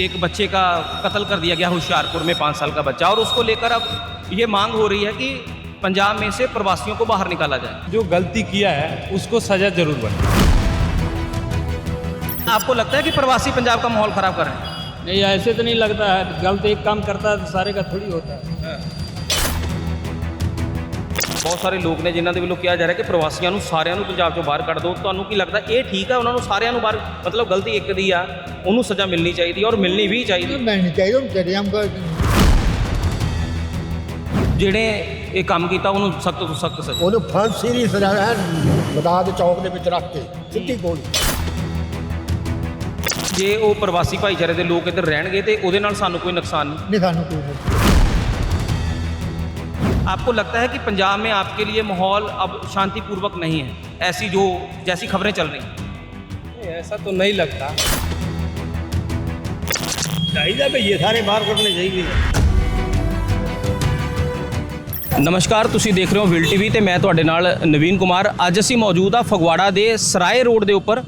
एक बच्चे का कत्ल कर दिया गया होशियारपुर में पाँच साल का बच्चा। और उसको लेकर अब ये मांग हो रही है कि पंजाब में से प्रवासियों को बाहर निकाला जाए। जो गलती किया है उसको सजा ज़रूर बने। आपको लगता है कि प्रवासी पंजाब का माहौल खराब कर रहे हैं? नहीं ऐसे तो नहीं लगता है। गलत एक काम करता है तो सारे का थोड़ी होता है। ਬਹੁਤ ਸਾਰੇ ਲੋਕ ਨੇ ਜਿਨ੍ਹਾਂ ਦੇ ਵੱਲੋਂ ਕਿਹਾ ਜਾ ਰਿਹਾ ਕਿ ਪ੍ਰਵਾਸੀਆਂ ਨੂੰ ਸਾਰਿਆਂ ਨੂੰ ਪੰਜਾਬ ਚੋਂ ਬਾਹਰ ਕੱਢ ਦਿਓ। ਤੁਹਾਨੂੰ ਕੀ ਲੱਗਦਾ ਇਹ ਠੀਕ ਹੈ ਉਹਨਾਂ ਨੂੰ ਸਾਰਿਆਂ ਨੂੰ ਬਾਹਰ ਮਤਲਬ ਗਲਤੀ ਇੱਕ ਦੀ ਆ ਉਹਨੂੰ ਸਜ਼ਾ ਮਿਲਣੀ ਚਾਹੀਦੀ ਔਰ ਮਿਲਣੀ ਵੀ ਚਾਹੀਦੀ ਮਿਲਣੀ ਚਾਹੀਦੀ ਉਹਨੂੰ ਜੜਿਆਮ ਕੋ ਜਿਹੜੇ ਇਹ ਕੰਮ ਕੀਤਾ ਉਹਨੂੰ ਸਖਤ ਤੋਂ ਸਖਤ ਸਜ਼ਾ। ਉਹਨੂੰ ਫਾਂਸੀ ਦੀ ਸਜ਼ਾ ਹੈ ਬਤਾ ਦੇ ਚੌਕ ਦੇ ਵਿੱਚ ਰੱਖ ਕੇ ਸਿੱਧੀ ਗੋਲੀ। ਜੇ ਉਹ ਪ੍ਰਵਾਸੀ ਭਾਈਚਾਰੇ ਦੇ ਲੋਕ ਇੱਧਰ ਰਹਿਣਗੇ ਤੇ ਉਹਦੇ ਨਾਲ ਸਾਨੂੰ ਕੋਈ ਨੁਕਸਾਨ ਨਹੀਂ। ਨਹੀਂ ਸਾਨੂੰ ਕੋਈ। आपको लगता है कि पंजाब में आपके लिए माहौल अब शांतिपूर्वक नहीं है ऐसी जो जैसी खबरें चल रही हैं नहीं, ऐसा तो नहीं लगता ਚਾਹੀਦਾ ਵੀ ਇਹ ਸਾਰੇ ਬਾਹਰ ਕੱਢਣੇ ਚਾਹੀਦੇ ਨਮਸਕਾਰ ਤੁਸੀਂ ਦੇਖ ਰਹੇ ਹੋ ਵਿਲ ਟੀਵੀ ਤੇ ਮੈਂ ਤੁਹਾਡੇ ਨਾਲ ਨਵੀਨ ਕੁਮਾਰ ਅੱਜ ਅਸੀਂ ਮੌਜੂਦ ਆ ਫਗਵਾੜਾ ਦੇ ਸਰਾਏ ਰੋਡ ਦੇ ਉੱਪਰ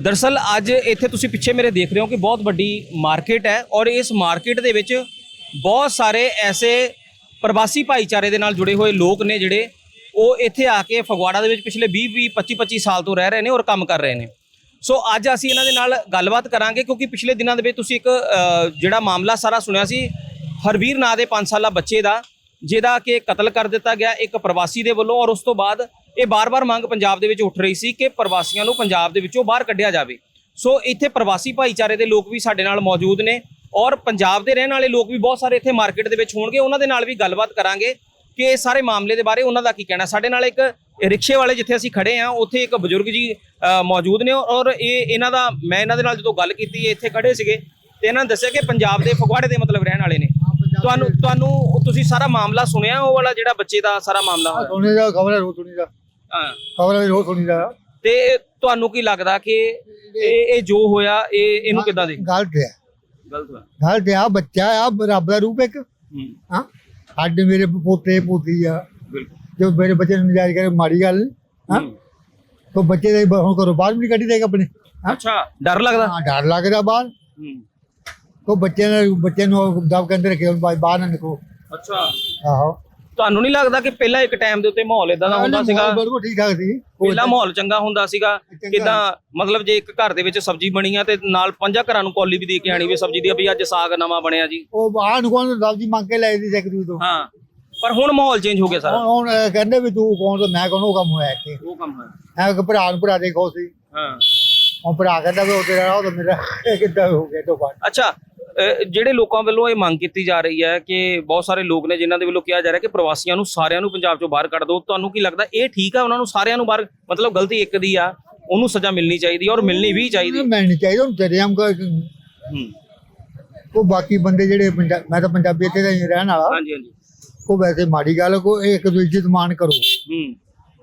ਦਰਸਲ ਅੱਜ ਇੱਥੇ ਤੁਸੀਂ ਪਿੱਛੇ ਮੇਰੇ ਦੇਖ ਰਹੇ ਹੋ ਕਿ ਬਹੁਤ ਵੱਡੀ ਮਾਰਕੀਟ ਹੈ ਔਰ ਇਸ ਮਾਰਕੀਟ ਦੇ ਵਿੱਚ ਬਹੁਤ ਸਾਰੇ ਐਸੇ ਪ੍ਰਵਾਸੀ ਭਾਈਚਾਰੇ ਦੇ ਨਾਲ ਜੁੜੇ ਹੋਏ ਲੋਕ ਨੇ ਜਿਹੜੇ, ਉਹ ਇੱਥੇ ਆ ਕੇ ਫਗਵਾੜਾ ਦੇ ਵਿੱਚ ਪਿਛਲੇ 20 20 25 25 ਸਾਲ ਤੋਂ ਰਹਿ ਰਹੇ ਨੇ ਔਰ ਕੰਮ ਕਰ ਰਹੇ ਨੇ। ਸੋ ਅੱਜ ਅਸੀਂ ਇਹਨਾਂ ਦੇ ਨਾਲ ਗੱਲਬਾਤ ਕਰਾਂਗੇ ਕਿਉਂਕਿ ਪਿਛਲੇ ਦਿਨਾਂ ਦੇ ਵਿੱਚ ਤੁਸੀਂ ਇੱਕ ਜਿਹੜਾ ਮਾਮਲਾ ਸਾਰਾ ਸੁਣਿਆ ਸੀ, ਹਰਵੀਰ ਨਾਂ ਦੇ 5 ਸਾਲਾ ਬੱਚੇ ਦਾ, ਜਿਹਦਾ ਕਿ ਕਤਲ ਕਰ ਦਿੱਤਾ ਗਿਆ ਇੱਕ ਪ੍ਰਵਾਸੀ ਦੇ ਵੱਲੋਂ ਔਰ ਉਸ ਤੋਂ ਬਾਅਦ ਇਹ ਬਾਰ-ਬਾਰ ਮੰਗ ਪੰਜਾਬ ਦੇ ਵਿੱਚ ਉੱਠ ਰਹੀ ਸੀ ਕਿ ਪ੍ਰਵਾਸੀਆਂ ਨੂੰ ਪੰਜਾਬ ਦੇ ਵਿੱਚੋਂ ਬਾਹਰ ਕੱਢਿਆ ਜਾਵੇ। ਸੋ ਇੱਥੇ ਪ੍ਰਵਾਸੀ ਭਾਈਚਾਰੇ ਦੇ ਲੋਕ ਵੀ ਸਾਡੇ ਨਾਲ ਮੌਜੂਦ ਨੇ। ਔਰ ਪੰਜਾਬ ਦੇ ਰਹਿਣ ਵਾਲੇ ਲੋਕ ਵੀ ਬਹੁਤ ਸਾਰੇ ਇੱਥੇ ਮਾਰਕੀਟ ਦੇ ਵਿੱਚ ਹੋਣਗੇ। ਉਹਨਾਂ ਦੇ ਨਾਲ ਵੀ ਗੱਲਬਾਤ ਕਰਾਂਗੇ ਕਿ ਇਹ ਸਾਰੇ ਮਾਮਲੇ ਦੇ ਬਾਰੇ ਉਹਨਾਂ ਦਾ ਕੀ ਕਹਿਣਾ। ਸਾਡੇ ਨਾਲ ਇੱਕ ਰਿਕਸ਼ੇ ਵਾਲੇ ਜਿੱਥੇ ਅਸੀਂ ਖੜੇ ਆ ਉੱਥੇ ਇੱਕ ਬਜ਼ੁਰਗ ਜੀ ਮੌਜੂਦ ਨੇ ਔਰ ਇਹ ਇਹਨਾਂ ਦਾ ਮੈਂ ਇਹਨਾਂ ਦੇ ਨਾਲ ਜਦੋਂ ਗੱਲ ਕੀਤੀ ਇੱਥੇ ਖੜੇ ਸੀਗੇ ਤੇ ਇਹਨਾਂ ਨੇ ਦੱਸਿਆ ਕਿ ਪੰਜਾਬ ਦੇ ਫਗਵਾੜੇ ਦੇ ਮਤਲਬ ਰਹਿਣ ਵਾਲੇ ਨੇ। ਤੁਹਾਨੂੰ ਤੁਹਾਨੂੰ ਤੁਸੀਂ ਸਾਰਾ ਮਾਮਲਾ ਸੁਣਿਆ ਉਹ ਵਾਲਾ ਜਿਹੜਾ ਬੱਚੇ ਦਾ ਸਾਰਾ ਮਾਮਲਾ ਹੋਇਆ? ਸੁਣੀ ਦਾ ਖਬਰ ਰੋ ਸੁਣੀ ਦਾ ਹਾਂ। ਖਬਰ ਰੋ ਸੁਣੀ ਦਾ ਤੇ ਤੁਹਾਨੂੰ ਕੀ ਲੱਗਦਾ ਕਿ ਇਹ ਇਹ ਜੋ ਹੋਇਆ ਇਹ ਇਹਨੂੰ ਕਿੱਦਾਂ ਦੇ ਗਲਤ ਹੈ। ਗਲਤ ਆ ਬੱਚਾ ਆ ਰੱਬ ਦਾ ਰੂਪ ਇੱਕ। ਹੂੰ। ਹਾਂ ਸਾਡੇ ਮੇਰੇ ਪੋਤੇ ਪੋਤੀ ਆ। ਬਿਲਕੁਲ। ਜੋ ਮੇਰੇ ਬੱਚੇ ਨੂੰ ਨਜਾਇਜ਼ ਕਰੇ ਮਾੜੀ ਗੱਲ ਹਾਂ। ਹੂੰ। ਤੋ ਬੱਚੇ ਦੇ ਹੁਣ ਕਰੋ ਬਾਹਰ ਵੀ ਨਹੀਂ ਕੱਢੀ ਦੇਗਾ ਆਪਣੇ ਹਾਂ। ਅੱਛਾ ਡਰ ਲੱਗਦਾ? ਹਾਂ, ਡਰ ਲੱਗਦਾ ਬਾਹਰ। ਹੂੰ। ਬੱਚੇ ਨੇ ਬੱਚੇ ਨੂੰ ਦਬ ਕੇ ਅੰਦਰ ਰੱਖਿਓ ਬਾਹਰ ਬਾਹਰ ਨਾ ਨਿਕੋ ਅੱਛਾ। ਆਹੋ। ਤੁਹਾਨੂੰ ਨਹੀਂ ਲੱਗਦਾ ਕਿ ਪਹਿਲਾਂ ਇੱਕ ਟਾਈਮ ਦੇ ਉੱਤੇ ਮਾਹੌਲ ਇਦਾਂ ਦਾ ਹੁੰਦਾ ਸੀਗਾ? ਬਿਲਕੁਲ ਠੀਕ ਠਾਕ ਸੀ ਪਹਿਲਾਂ ਮਾਹੌਲ ਚੰਗਾ ਹੁੰਦਾ ਸੀਗਾ। ਕਿਦਾਂ ਮਤਲਬ ਜੇ ਇੱਕ ਘਰ ਦੇ ਵਿੱਚ ਸਬਜ਼ੀ ਬਣੀ ਆ ਤੇ ਨਾਲ ਪੰਜਾਂ ਘਰਾਂ ਨੂੰ ਕੌਲੀ ਵੀ ਦੇ ਕੇ ਆਣੀ ਵੀ ਸਬਜ਼ੀ ਦੀ ਵੀ ਅੱਜ ਸਾਗ ਨਵਾਂ ਬਣਿਆ ਜੀ। ਉਹ ਬਾਹਰ ਨੂੰ ਕੋਣ ਸਬਜ਼ੀ ਮੰਗ ਕੇ ਲੈ ਦੀ ਇੱਕ ਦੂਜੇ ਤੋਂ। ਹਾਂ ਪਰ ਹੁਣ ਮਾਹੌਲ ਚੇਂਜ ਹੋ ਗਿਆ ਸਾਰਾ। ਹੁਣ ਕਹਿੰਦੇ ਵੀ ਤੂੰ ਕੌਣ ਤੋਂ ਮੈਂ ਕੌਣ ਉਹ ਕੰਮ ਹੋਇਆ ਇੱਥੇ। ਉਹ ਕੰਮ ਹੈ ਐ ਕਿ ਭਰਾ ਨੂੰ ਭਰਾ ਦੇਖੋ ਸੀ। ਹਾਂ। ਉਹ ਭਰਾ ਕਹਿੰਦਾ ਵੀ ਉਹ ਤੇਰਾ ਉਹ ਤਾਂ ਮੇਰਾ ਕਿੱਦਾਂ ਹੋ ਗਿਆ ਤੋਂ ਬਾਅਦ। ਅੱਛਾ ਅਹ ਜਿਹੜੇ ਲੋਕਾਂ ਵੱਲੋਂ ਇਹ ਮੰਗ ਕੀਤੀ ਜਾ ਰਹੀ ਹੈ ਕਿ ਬਹੁਤ ਸਾਰੇ ਲੋਕ ਨੇ ਜਿਨ੍ਹਾਂ ਦੇ ਵੱਲੋਂ ਕਿਹਾ ਜਾ ਰਿਹਾ ਕਿ ਪ੍ਰਵਾਸੀਆਂ ਨੂੰ ਸਾਰਿਆਂ ਨੂੰ ਪੰਜਾਬ ਚੋਂ ਬਾਹਰ ਕੱਢ ਦਿਓ। ਤੁਹਾਨੂੰ ਕੀ ਲੱਗਦਾ ਇਹ ਠੀਕ ਹੈ ਉਹਨਾਂ ਨੂੰ ਸਾਰਿਆਂ ਨੂੰ ਬਾਹਰ ਮਤਲਬ ਗਲਤੀ ਇੱਕ ਦੀ ਆ ਉਹਨੂੰ ਸਜ਼ਾ ਮਿਲਣੀ ਚਾਹੀਦੀ ਹੈ ਔਰ ਮਿਲਣੀ ਵੀ ਚਾਹੀਦੀ ਹੈ। ਮਿਲਣੀ ਚਾਹੀਦੀ ਉਹਨੂੰ ਜੜਿਆਮ ਕੋ ਹੂੰ। ਉਹ ਬਾਕੀ ਬੰਦੇ ਜਿਹੜੇ ਪੰਜਾ- ਮੈਂ ਤਾਂ ਪੰਜਾਬੀ ਇੱਥੇ ਦਾ ਹੀ ਰਹਿਣ ਵਾਲਾ। ਹਾਂਜੀ ਹਾਂਜੀ। ਉਹ ਵੈਸੇ ਮਾੜੀ ਗੱਲ ਕੋ ਇੱਕ ਦੂਜੇ ਦੀ ਇੱਜ਼ਤ ਮਾਣ ਕਰੋ। ਹੂੰ।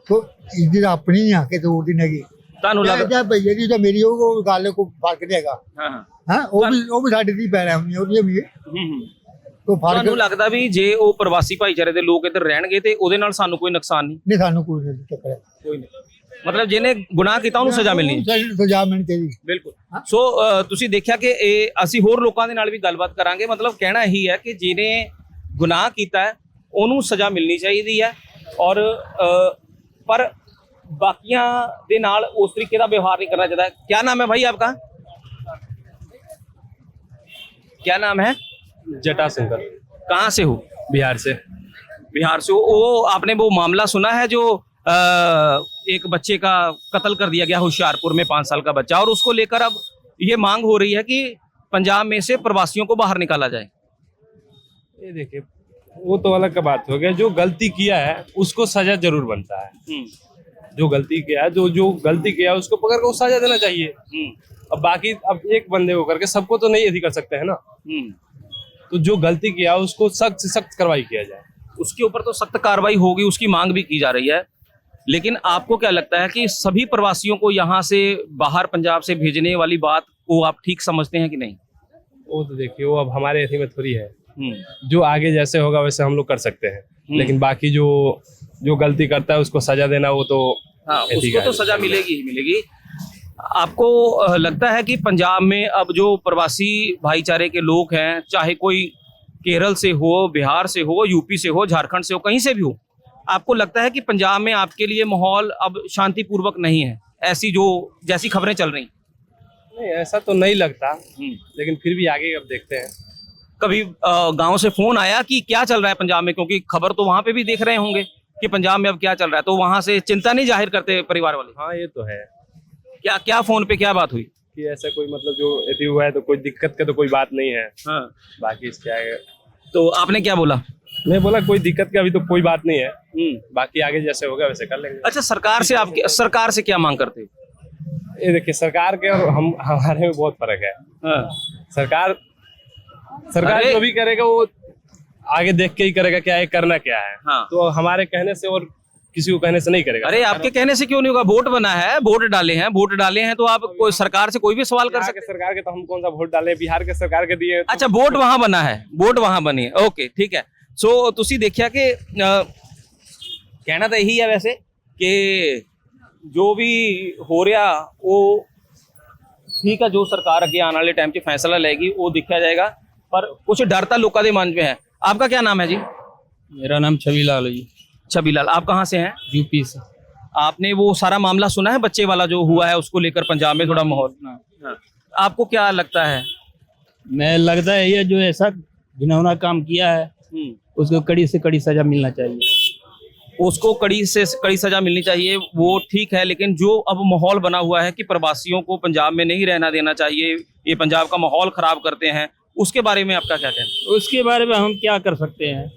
ਤੋ ਇੱਜ਼ਤ ਆਪਣੀ ਆ ਕਿ ਦੂਰ ਦੀ ਨਹੀਂ। ਤੁਹਾਨੂੰ ਜਾਂ ਲੱਗਦਾ ਭਈਏ ਦੀ ਤਾਂ ਮੇਰੀ ਉਹ ਉਹ ਗੱਲ ਕੋ ਫ਼ਰਕ ਨਹੀਂ ਹੈਗਾ। ਹਾਂ ਹਾਂ। ਹਾਂ? ਉਹ ਵੀ ਉਹ ਵੀ ਸਾਡੀ ਦੀ ਪੈਣਾ ਹੁੰਦੀ ਉਹਦੀ ਵੀ ਹੂੰ। ਹੂੰ ਕੋ ਫ਼ਰਕ ਤੁਹਾਨੂੰ ਲੱਗਦਾ ਵੀ ਜੇ ਉਹ ਪ੍ਰਵਾਸੀ ਭਾਈਚਾਰੇ ਦੇ ਲੋਕ ਇੱਧਰ ਰਹਿਣਗੇ ਤੇ ਉਹਦੇ ਨਾਲ ਸਾਨੂੰ ਕੋਈ ਨੁਕਸਾਨ ਨਹੀਂ? ਨਹੀਂ ਸਾਨੂੰ ਕੋਈ ਨਹੀਂ ਚੱਕਰ ਹੈ ਕੋਈ ਨਹੀਂ। ਮਤਲਬ ਜਿਹਨੇ ਗੁਨਾਹ ਕੀਤਾ ਉਹਨੂੰ ਸਜ਼ਾ ਮਿਲਣੀ ਹੈ। ਸਜ਼ਾ ਮਿਲਣੀ ਚਾਹੀਦੀ। ਬਿਲਕੁਲ। ਸੋ ਅ, ਤੁਸੀਂ ਦੇਖਿਆ ਕਿ ਇਹ ਅਸੀਂ ਹੋਰ ਲੋਕਾਂ ਦੇ ਨਾਲ ਵੀ ਗੱਲਬਾਤ ਕਰਾਂਗੇ। ਮਤਲਬ ਕਹਿਣਾ ਇਹੀ ਹੈ ਕਿ ਜਿਹਨੇ ਗੁਨਾਹ ਕੀਤਾ ਹੈ ਉਹਨੂੰ ਸਜ਼ਾ ਮਿਲਣੀ ਚਾਹੀਦੀ ਹੈ। ਔਰ ਅ, ਪਰ ਬਾਕੀਆਂ ਦੇ ਨਾਲ ਉਸ ਤਰੀਕੇ ਦਾ ਵਿਵਹਾਰ ਨਹੀਂ ਕਰਨਾ ਚਾਹੀਦਾ ਕੀ ਨਾਮ ਹੈ ਭਾਈ ਆਪਕਾ क्या नाम है जटा शंकर कहाँ से हो बिहार से बिहार से हो वो आपने वो मामला सुना है जो अ, एक बच्चे का कत्ल कर दिया गया होशियारपुर में पाँच साल का बच्चा और उसको लेकर अब ये मांग हो रही है कि पंजाब में से प्रवासियों को बाहर निकाला जाए ये देखिए वो तो अलग का बात हो गया जो गलती किया है उसको सजा जरूर बनता है हम्म, जो गलती किया है जो जो गलती किया है उसको पकड़ कर सजा देना चाहिए। हम्म, अब बाकी अब एक बंदे को करके सबको तो नहीं ऐसी कर सकते हैं ना? हम्म। तो जो गलती किया उसको सख्त से सख्त कार्रवाई किया जाए। उसके ऊपर तो सख्त कार्रवाई होगी उसकी मांग भी की जा रही है। लेकिन आपको क्या लगता है कि सभी प्रवासियों को यहाँ से बाहर पंजाब से भेजने वाली बात को आप ठीक समझते हैं कि नहीं? वो तो देखिए वो अब हमारे ऐसी में थोड़ी है। हम्म, जो आगे जैसे होगा वैसे हम लोग कर सकते हैं। लेकिन बाकी जो जो गलती करता है उसको सजा देना वो तो हाँ उसको तो सजा मिलेगी ही मिलेगी। आपको लगता है कि पंजाब में अब जो प्रवासी भाईचारे के लोग हैं चाहे कोई केरल से हो बिहार से हो यूपी से हो झारखंड से हो कहीं से भी हो आपको लगता है कि पंजाब में आपके लिए माहौल अब शांतिपूर्वक नहीं है? ऐसी जो जैसी खबरें चल रही। नहीं ऐसा तो नहीं लगता लेकिन फिर भी आगे अब देखते हैं। कभी गाँव से फ़ोन आया कि क्या चल रहा है पंजाब में? क्योंकि खबर तो वहाँ पे भी देख रहे होंगे। कि पंजाब में अब क्या चल रहा है? तो वहाँ से चिंता नहीं ज़ाहिर करते परिवार वाले? हाँ ये तो है। क्या क्या फ़ोन पे क्या बात हुई? कि ऐसा कोई मतलब जो यदि हुआ है तो कोई दिक्कत का तो कोई बात नहीं है। हाँ। बाकी इसके आगे तो आपने क्या बोला? मैं बोला कोई दिक्कत का अभी तो कोई बात नहीं है। हम्म। बाकी आगे जैसे होगा वैसे कर लेंगे। अच्छा सरकार से आपके सरकार से क्या मांग करते? हो ये देखिए सरकार के और हम हमारे में बहुत फ़र्क है। हाँ। सरकार सरकार जो भी करेगा वो आगे देख के ही करेगा क्या है करना क्या है हाँ। तो हमारे कहने से और किसी को कहने से नहीं करेगा अरे आपके कहने से क्यों नहीं होगा वोट बना है वोट डाले हैं वोट डाले हैं तो आप कोई सरकार से कोई भी सवाल कर बिहार सकते के सरकार के तो हम कौन सा वोट डाले बिहार के सरकार के दिए तो ਅੱਛਾ ਵੋਟ ਵਹਾਂ ਬਣਾ ਹੈ ਵੋਟ ਵਹਾਂ ਬਣੀ ਹੈ ਓਕੇ ਠੀਕ ਹੈ ਸੋ ਤੁਸੀਂ ਦੇਖਿਆ ਕਿ ਅ, ਕਹਿਣਾ ਤਾਂ ਇਹੀ ਹੈ ਵੈਸੇ ਕਿ ਜੋ ਵੀ ਹੋ ਰਿਹਾ ਉਹ ਠੀਕ ਹੈ ਜੋ ਸਰਕਾਰ ਅੱਗੇ ਆਉਣ ਵਾਲੇ ਟਾਈਮ 'ਚ ਫੈਸਲਾ ਲਏਗੀ ਉਹ ਦੇਖਿਆ ਜਾਏਗਾ ਪਰ ਕੁਝ ਡਰ ਤਾਂ ਲੋਕਾਂ ਦੇ ਮਨ 'ਚ ਹੈ आपका क्या नाम है जी? मेरा नाम छवि लाल है जी। छबीलाल आप कहाँ से हैं? यूपी से। आपने वो सारा मामला सुना है बच्चे वाला जो हुआ है उसको लेकर पंजाब में थोड़ा माहौल? हाँ। आपको क्या लगता है? मैं लगता है ये जो ऐसा घिनौना काम किया है हम्म। उसको कड़ी से कड़ी सजा मिलना चाहिए। उसको कड़ी से कड़ी सजा मिलनी चाहिए वो ठीक है लेकिन जो अब माहौल बना हुआ है कि प्रवासियों को पंजाब में नहीं रहना देना चाहिए ये पंजाब का माहौल खराब करते हैं उसके बारे में आपका क्या कहना? है उसके बारे में हम क्या कर सकते हैं?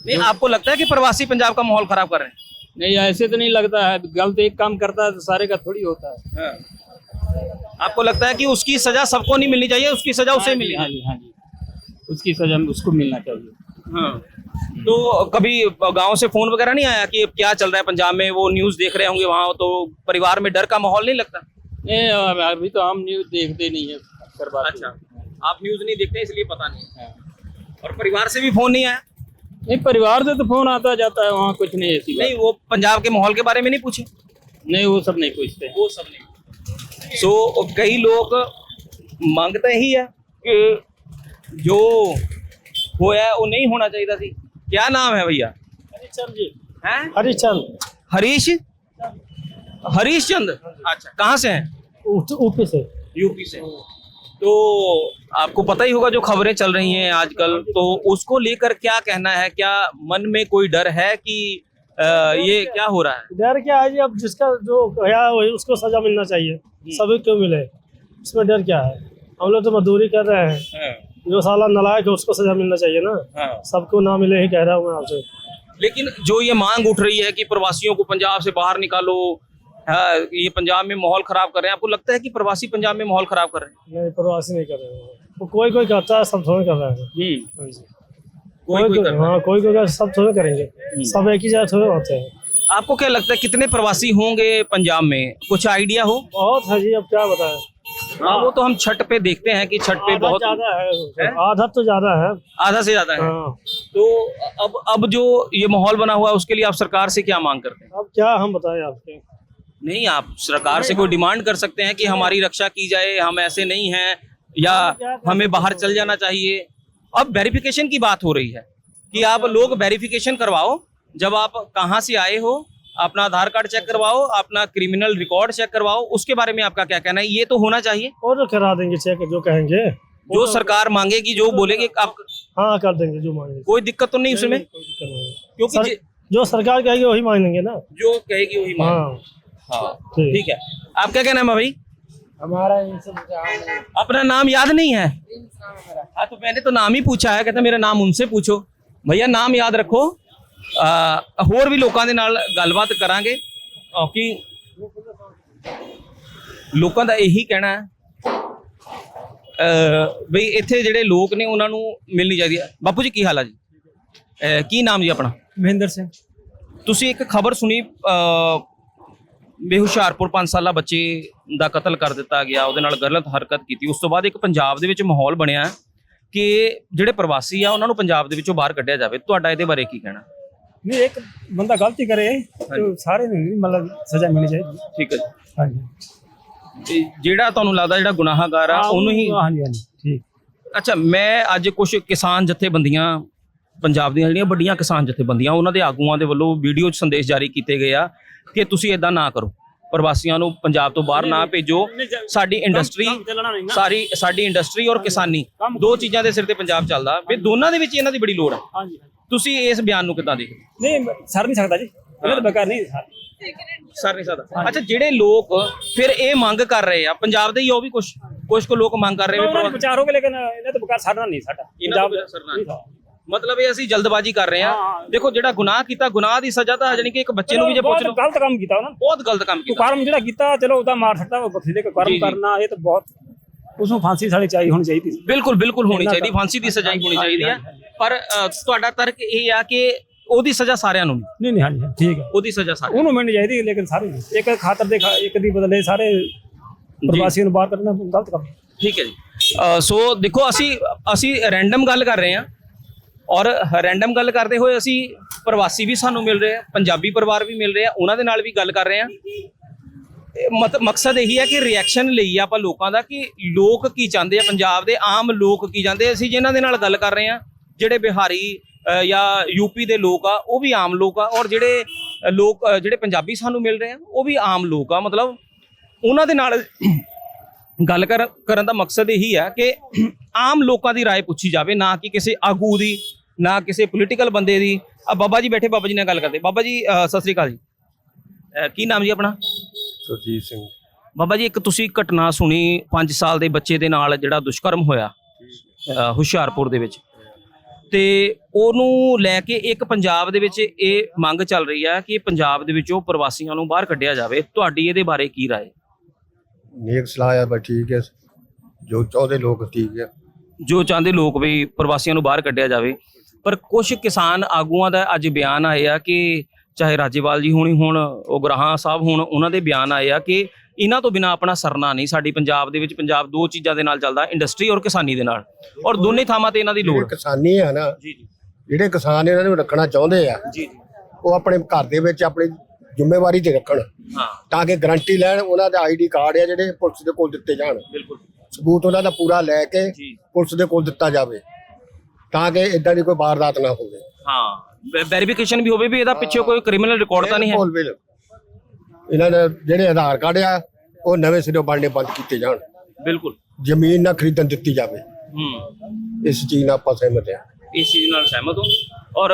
नहीं आपको लगता है कि प्रवासी पंजाब का माहौल खराब कर रहे हैं? नहीं ऐसे तो नहीं लगता है। गलत एक काम करता है तो सारे का थोड़ी होता है। आपको लगता है कि उसकी सजा सबको नहीं मिलनी चाहिए? उसकी सजा उसे मिलनी हाँ जी हाँ जी। उसकी सजा उसको मिलना चाहिए। हाँ। तो कभी गाँव से फ़ोन वगैरह नहीं आया कि क्या चल रहा है पंजाब में? वो न्यूज़ देख रहे होंगे वहाँ तो परिवार में डर का माहौल नहीं लगता? नहीं अभी तो हम न्यूज़ देखते नहीं है। अक्सर बात अच्छा। आप न्यूज़ नहीं देखते इसलिए पता नहीं हाँ। और परिवार से भी फ़ोन नहीं आया? नहीं परिवार से तो फ़ोन आता जाता है वहाँ कुछ नहीं ऐसी नहीं वो पंजाब के माहौल के बारे में नहीं पूछे? नहीं वो सब नहीं पूछते। वो सब नहीं सो so, कई लोग मांगते ही है कि जो होया वो नहीं होना चाहिए सी। क्या नाम है भैया? हरीशचंद जी। हैं? हरीशचंद हरीश? हरीश चंद? हाँ अच्छा कहाँ से हैं? यूपी से। यूपी से। तो आपको पता ही होगा जो खबरें चल रही हैं आजकल तो उसको लेकर क्या कहना है? क्या मन में कोई डर है कि अ, ये क्या हो रहा है? डर क्या है जी? अब जिसका जो गया है उसको सजा मिलना चाहिए। सभी क्यों मिले। इसमें डर क्या है? हम लोग तो मजदूरी कर रहे हैं। जो साला नलायक है उसको सजा मिलना चाहिए ना। हाँ। सबको ना मिले ही कह रहा हूँ मैं आपसे। लेकिन जो ये मांग उठ रही है कि प्रवासियों को पंजाब से बाहर निकालो हाँ, ये पंजाब में माहौल खराब कर रहे हैं। आपको लगता है कि प्रवासी पंजाब में माहौल खराब कर रहे हैं? नहीं प्रवासी नहीं कर रहे हैं वो। कोई कोई करता है सब थोड़े कर रहे हैं। जी। कोई कोई कर रहा है। कोई कोई सब थोड़े करेंगे। सब एक ही जगह थोड़े होते हैं। आपको क्या लगता है कितने प्रवासी होंगे पंजाब में? कुछ आइडिया हो? बहुत है जी अब क्या बताएँ। हाँ वो तो हम छठ पे देखते हैं कि छठ पे बहुत ज़्यादा है है? आधा तो ज़्यादा है। आधा से ज़्यादा है? हाँ। तो अब अब जो ये माहौल बना हुआ है उसके लिए आप सरकार से क्या मांग करते हैं? अब क्या हम बताएँ आपके? नहीं आप सरकार से कोई डिमांड कर सकते हैं कि हमारी रक्षा की जाए हम ऐसे नहीं हैं या हमें बाहर चल जाना चाहिए। अब वेरिफिकेशन की बात हो रही है कि आप लोग वेरिफिकेशन करवाओ। जब आप कहाँ से आए हो अपना आधार कार्ड चेक करवाओ अपना क्रिमिनल रिकॉर्ड चेक करवाओ उसके बारे में आपका क्या कहना है? ये तो होना चाहिए। और तो करा देंगे चेक जो कहेंगे। जो सरकार मांगेगी जो बोलेगी आप हाँ कर देंगे जो मांगेंगे। कोई दिक्कत तो नहीं उसमें? है। क्योंकि जो सरकार कहेगी वही मांगेंगे ना? जो कहेगी वही मांग हाँ। हाँ ठीक ठीक है आप क्या कहना है भाई हमारा ये सब अपना नाम याद नहीं है हाँ तो मैंने तो नाम ही पूछा है कहता मेरा नाम उनसे पूछो भैया नाम याद ਰੱਖੋ ਆ ਹੋਰ ਵੀ ਲੋਕਾਂ ਦੇ ਨਾਲ ਗੱਲਬਾਤ ਕਰਾਂਗੇ ਕਿਉਂਕਿ ਲੋਕਾਂ ਦਾ ਇਹੀ ਕਹਿਣਾ ਹੈ ਅ, ਬਈ ਇੱਥੇ ਜਿਹੜੇ ਲੋਕ ਨੇ ਉਹਨਾਂ ਨੂੰ ਮਿਲਣੀ ਚਾਹੀਦੀ ਹੈ ਬਾਪੂ ਜੀ ਕੀ ਹਾਲ ਆ ਜੀ ਅ, ਕੀ ਨਾਮ ਜੀ ਆਪਣਾ महेंद्र सिंह ਤੁਸੀਂ ਇੱਕ ਖਬਰ ਸੁਣੀ ਅ, ਵੀ ਹੁਸ਼ਿਆਰਪੁਰ 5 ਸਾਲਾ ਬੱਚੇ ਦਾ ਕਤਲ ਕਰ ਦਿੱਤਾ ਗਿਆ ਉਹਦੇ ਨਾਲ ਗਲਤ ਹਰਕਤ ਕੀਤੀ। ਉਸ ਤੋਂ ਬਾਅਦ ਇੱਕ ਪੰਜਾਬ ਦੇ ਵਿੱਚ ਮਾਹੌਲ ਬਣਿਆ ਕਿ ਜਿਹੜੇ ਪ੍ਰਵਾਸੀ ਆ ਉਹਨਾਂ ਨੂੰ ਪੰਜਾਬ ਦੇ ਵਿੱਚੋਂ ਬਾਹਰ ਕੱਢਿਆ ਜਾਵੇ। ਤੁਹਾਡਾ ਇਹਦੇ ਬਾਰੇ ਕੀ ਕਹਿਣਾ? ਨਹੀਂ ਇੱਕ ਬੰਦਾ ਗਲਤੀ ਕਰੇ ਸਾਰੇ ਨੂੰ ਨਹੀਂ ਮਤਲਬ ਸਜ਼ਾ ਮਿਲਣੀ ਚਾਹੀਦੀ ਠੀਕ ਹੈ ਹਾਂਜੀ। ਤੇ ਜਿਹੜਾ ਤੁਹਾਨੂੰ ਲੱਗਦਾ ਜਿਹੜਾ ਗੁਨਾਹਗਾਰ ਆ ਉਹਨੂੰ ਹੀ ਹਾਂਜੀ ਹਾਂਜੀ ਠੀਕ। ਅੱਛਾ ਮੈਂ ਅੱਜ ਕੁਝ ਕਿਸਾਨ ਜਥੇਬੰਦੀਆਂ ਪੰਜਾਬ ਦੀਆਂ ਜਿਹੜੀਆਂ ਵੱਡੀਆਂ ਕਿਸਾਨ ਜਥੇਬੰਦੀਆਂ ਉਹਨਾਂ ਦੇ ਆਗੂਆਂ ਦੇ ਵੱਲੋਂ ਵੀਡੀਓ 'ਚ ਸੰਦੇਸ਼ ਜਾਰੀ ਕੀਤੇ ਗਏ ਆ ਕਿ ਤੁਸੀਂ ਇਦਾਂ ਨਾ ਕਰੋ। ਪ੍ਰਵਾਸੀਆਂ ਨੂੰ ਪੰਜਾਬ ਤੋਂ ਬਾਹਰ ਨਾ ਭੇਜੋ। ਸਾਡੀ ਇੰਡਸਟਰੀ ਸਾਰੀ ਸਾਡੀ ਇੰਡਸਟਰੀ ਔਰ ਕਿਸਾਨੀ ਦੋ ਚੀਜ਼ਾਂ ਦੇ ਸਿਰ ਤੇ ਪੰਜਾਬ ਚੱਲਦਾ। ਵੀ ਦੋਨਾਂ ਦੇ ਵਿੱਚ ਇਹਨਾਂ ਦੀ ਬੜੀ ਲੋੜ ਆ। ਤੁਸੀਂ ਇਸ ਬਿਆਨ ਨੂੰ ਕਿੱਦਾਂ ਦੇਖਦੇ ਨਹੀਂ ਸਰ ਨਹੀਂ ਸਕਦਾ ਜੀ। ਇਹਨਾਂ ਦਾ ਨਹੀਂ ਸਰ। ਨਹੀਂ ਸਕਦਾ। ਅੱਛਾ ਜਿਹੜੇ ਲੋਕ ਫਿਰ ਇਹ ਮੰਗ ਕਰ ਰਹੇ ਆ ਪੰਜਾਬ ਦੇ ਹੀ ਉਹ ਵੀ ਕੁਝ ਕੁਝ ਕੋ ਲੋਕ ਮੰਗ ਕਰ ਰਹੇ ਵੀ ਵਿਚਾਰ ਹੋਗੇ ਲੇਕਿਨ ਇਹਨਾਂ ਦਾ ਬਕਾਰ ਸਰਨਾ ਨਹੀਂ ਸਾਡਾ। ਪੰਜਾਬ ਸਰਨਾ ਨਹੀਂ ਮਤਲਬ ਇਹ ਅਸੀਂ ਜਲਦਬਾਜ਼ੀ ਕਰ ਰਹੇ ਆ ਦੇਖੋ ਜਿਹੜਾ ਗੁਨਾਹ ਕੀਤਾ ਗੁਨਾਹ ਦੀ ਸਜ਼ਾ ਤਾਂ ਜਾਨੀ ਕਿ ਇੱਕ ਬੱਚੇ ਨੂੰ ਵੀ ਜੇ ਪੁੱਛ ਲਓ। ਗਲਤ ਕੰਮ ਕੀਤਾ ਉਹਨਾਂ ਬਹੁਤ ਗਲਤ ਕੰਮ ਕੀਤਾ। ਕਰਮ ਜਿਹੜਾ ਕੀਤਾ ਚਲੋ ਉਹਦਾ ਮਾਰ ਸੱਟਾ ਉਹ ਬਖਸ਼ੀ ਦੇ ਕਰਮ। ਕਰਨਾ ਇਹ ਤਾਂ ਬਹੁਤ ਉਸ ਨੂੰ ਫਾਂਸੀ ਸਾਲੀ ਚਾਹੀ ਹੋਣੀ ਚਾਹੀਦੀ। ਸੀ ਬਿਲਕੁਲ ਬਿਲਕੁਲ ਹੋਣੀ ਚਾਹੀਦੀ। ਫਾਂਸੀ ਦੀ ਸਜ਼ਾ ਹੀ ਹੋਣੀ ਚਾਹੀਦੀ ਹੈ ਪਰ ਤੁਹਾਡਾ ਤਰਕ ਇਹ ਆ ਕਿ ਉਹਦੀ ਸਜ਼ਾ ਸਾਰਿਆਂ ਨੂੰ ਨਹੀਂ, ਨਹੀਂ ਹਾਂਜੀ ਠੀਕ ਹੈ। ਉਹਦੀ ਸਜ਼ਾ ਸਾਰਿਆਂ ਉਹਨੂੰ ਮਿਲਣੀ ਚਾਹੀਦੀ ਲੇਕਿਨ ਸਾਰੇ। ਇੱਕ ਖਾਤਰ ਦੇ ਇੱਕ ਦੀ ਬਦਲੇ ਸਾਰੇ ਪ੍ਰਵਾਸੀਆਂ ਨੂੰ ਬਾਹਰ ਕੱਢਣਾ ਗਲਤ ਕੰਮ ਠੀਕ ਹੈ ਜੀ। ਸੋ ਦੇਖੋ ਅਸੀਂ ਅਸੀਂ ਰੈਂਡਮ ਗੱਲ ਕਰ ਰਹੇ ਹਾਂ। ਔਰ ਰੈਂਡਮ ਗੱਲ ਕਰਦੇ ਹੋਏ ਅਸੀਂ ਪ੍ਰਵਾਸੀ ਵੀ ਸਾਨੂੰ ਮਿਲ ਰਹੇ ਆ ਪੰਜਾਬੀ ਪਰਿਵਾਰ ਵੀ ਮਿਲ ਰਹੇ ਆ ਉਹਨਾਂ ਦੇ ਨਾਲ ਵੀ ਗੱਲ ਕਰ ਰਹੇ ਆ ਇਹ ਮਤ ਮਕਸਦ ਇਹੀ ਹੈ ਕਿ ਰਿਐਕਸ਼ਨ ਲਈ ਆਪਾਂ ਲੋਕਾਂ ਦਾ ਕਿ ਲੋਕ ਕੀ ਚਾਹੁੰਦੇ ਆ ਪੰਜਾਬ ਦੇ ਆਮ ਲੋਕ ਕੀ ਚਾਹੁੰਦੇ ਆ। ਅਸੀਂ ਜਿਨ੍ਹਾਂ ਦੇ ਨਾਲ ਗੱਲ ਕਰ ਰਹੇ ਆ ਜਿਹੜੇ ਬਿਹਾਰੀ ਅ, ਜਾਂ ਯੂਪੀ ਦੇ ਲੋਕ ਆ ਉਹ ਵੀ ਆਮ ਲੋਕ ਆ ਔਰ ਜਿਹੜੇ ਅ, ਲੋਕ ਅ, ਜਿਹੜੇ ਪੰਜਾਬੀ ਸਾਨੂੰ ਮਿਲ ਰਹੇ ਆ ਉਹ ਵੀ ਆਮ ਲੋਕ ਆ ਮਤਲਬ ਉਹਨਾਂ ਦੇ ਨਾਲ ਗੱਲ ਕਰ ਕਰਨ ਦਾ ਮਕਸਦ ਇਹੀ ਹੈ ਕਿ ਆਮ ਲੋਕਾਂ ਦੀ رائے ਪੁੱਛੀ ਜਾਵੇ ਨਾ ਕਿ ਕਿਸੇ ਆਗੂ ਦੀ ਨਾ ਕਿਸੇ ਪੋਲੀਟੀਕਲ ਬੰਦੇ ਦੀ। ਆ ਬਾਬਾ ਜੀ ਬੈਠੇ ਬਾਬਾ ਜੀ ਨਾਲ ਗੱਲ ਕਰਦੇ। ਬਾਬਾ ਜੀ ਸਤਿ ਸ੍ਰੀ ਅਕਾਲ ਜੀ। ਕੀ ਨਾਮ ਜੀ ਆਪਣਾ? ਸੁਰਜੀਤ ਸਿੰਘ। ਬਾਬਾ ਜੀ ਇੱਕ ਤੁਸੀਂ ਘਟਨਾ ਸੁਣੀ 5 ਸਾਲ ਦੇ ਬੱਚੇ ਦੇ ਨਾਲ ਜਿਹੜਾ ਦੁਸ਼ਕਰਮ ਹੋਇਆ ਹੁਸ਼ਿਆਰਪੁਰ ਦੇ ਵਿੱਚ। ਤੇ ਉਹਨੂੰ ਲੈ ਕੇ ਇੱਕ ਪੰਜਾਬ ਦੇ ਵਿੱਚ ਇਹ ਮੰਗ ਚੱਲ ਰਹੀ ਹੈ ਕਿ ਪੰਜਾਬ ਦੇ ਵਿੱਚੋਂ ਪ੍ਰਵਾਸੀਆਂ ਨੂੰ ਬਾਹਰ ਕੱਢਿਆ ਜਾਵੇ। ਤੁਹਾਡੀ ਇਹਦੇ ਬਾਰੇ ਕੀ ਰਾਏ? ਨੇਕ ਸਲਾਹ ਹੈ ਬਸ ਠੀਕ ਹੈ। ਜੋ ਚਾਹਦੇ ਲੋਕ ਠੀਕ ਹੈ ਜੋ ਚਾਹੁੰਦੇ ਲੋਕ ਵੀ ਪ੍ਰਵਾਸੀਆਂ ਨੂੰ ਬਾਹਰ ਕੱਢਿਆ ਜਾਵੇ। ਪਰ ਕੁਝ ਕਿਸਾਨ ਆਗੂਆਂ ਦਾ ਅੱਜ ਬਿਆਨ ਆਏ ਆ ਕਿ ਚਾਹੇ ਰਾਜੇਵਾਲ ਜੀ ਹੋਣੀ ਹੁਣ ਉਹ ਗਰਾਹਾਂ ਸਾਹਿਬ ਹੁਣ ਉਹਨਾਂ ਦੇ ਬਿਆਨ ਆਏ ਆ ਕਿ ਇਹਨਾਂ ਤੋਂ ਬਿਨਾ ਆਪਣਾ ਸਰਨਾ ਨਹੀਂ। ਸਾਡੀ ਪੰਜਾਬ ਦੇ ਵਿੱਚ ਪੰਜਾਬ ਦੋ ਚੀਜ਼ਾਂ ਦੇ ਨਾਲ ਚੱਲਦਾ ਇੰਡਸਟਰੀ ਔਰ ਕਿਸਾਨੀ ਦੇ ਨਾਲ। ਔਰ ਦੋਨੇ ਥਾਵਾਂ ਤੇ ਇਹਨਾਂ ਦੀ ਲੋੜ। ਕਿਸਾਨੀ ਆ ਨਾ ਜੀ ਜੀ। ਜਿਹੜੇ ਕਿਸਾਨ ਇਹਨਾਂ ਨੂੰ ਰੱਖਣਾ ਚਾਹੁੰਦੇ ਆ ਜੀ ਉਹ ਆਪਣੇ ਘਰ ਦੇ ਵਿੱਚ ਆਪਣੀ ਜ਼ਿੰਮੇਵਾਰੀ ਤੇ ਰੱਖਣ। ਹਾਂ। ਤਾਂ ਕਿ ਗਰੰਟੀ ਲੈਣ ਉਹਨਾਂ ਦਾ ਆਈਡੀ ਕਾਰਡ ਆ ਜਿਹੜੇ ਪੁਲਿਸ ਦੇ ਕੋਲ ਦਿੱਤੇ ਜਾਣ। ਬਿਲਕੁਲ। ਸਬੂਤ ਉਹਨਾਂ ਦਾ ਪੂਰਾ ਲੈ ਕੇ ਪੁਲਿਸ ਦੇ ਕੋਲ ਦਿੱਤਾ ਜਾਵੇ। ਤਾਂ ਕਿ ਇਦਾਂ ਦੀ ਕੋਈ ਵਾਰਦਾਤ ਨਾ ਹੋਵੇ। ਹਾਂ ਵੈਰੀਫਿਕੇਸ਼ਨ ਵੀ ਹੋਵੇ ਵੀ ਇਹਦਾ ਪਿੱਛੇ ਕੋਈ ਕ੍ਰਿਮੀਨਲ ਰਿਕਾਰਡ ਤਾਂ ਨਹੀਂ ਹੈ? ਬਿਲਕੁਲ ਇਹਨਾਂ ਦੇ ਜਿਹੜੇ ਆਧਾਰ ਕਾਰਡ ਆ ਉਹ ਨਵੇਂ ਸਿਰੋਂ ਬਣਨੇ ਬੰਦ ਕੀਤੇ ਜਾਣ। ਬਿਲਕੁਲ। ਜ਼ਮੀਨ ਨਾ ਖਰੀਦਣ ਦਿੱਤੀ ਜਾਵੇ। ਹੂੰ। ਇਸ ਚੀਜ਼ ਨਾਲ ਆਪਾਂ ਸਹਿਮਤ ਆ ਇਸ ਚੀਜ਼ ਨਾਲ ਸਹਿਮਤ ਹੋ। ਔਰ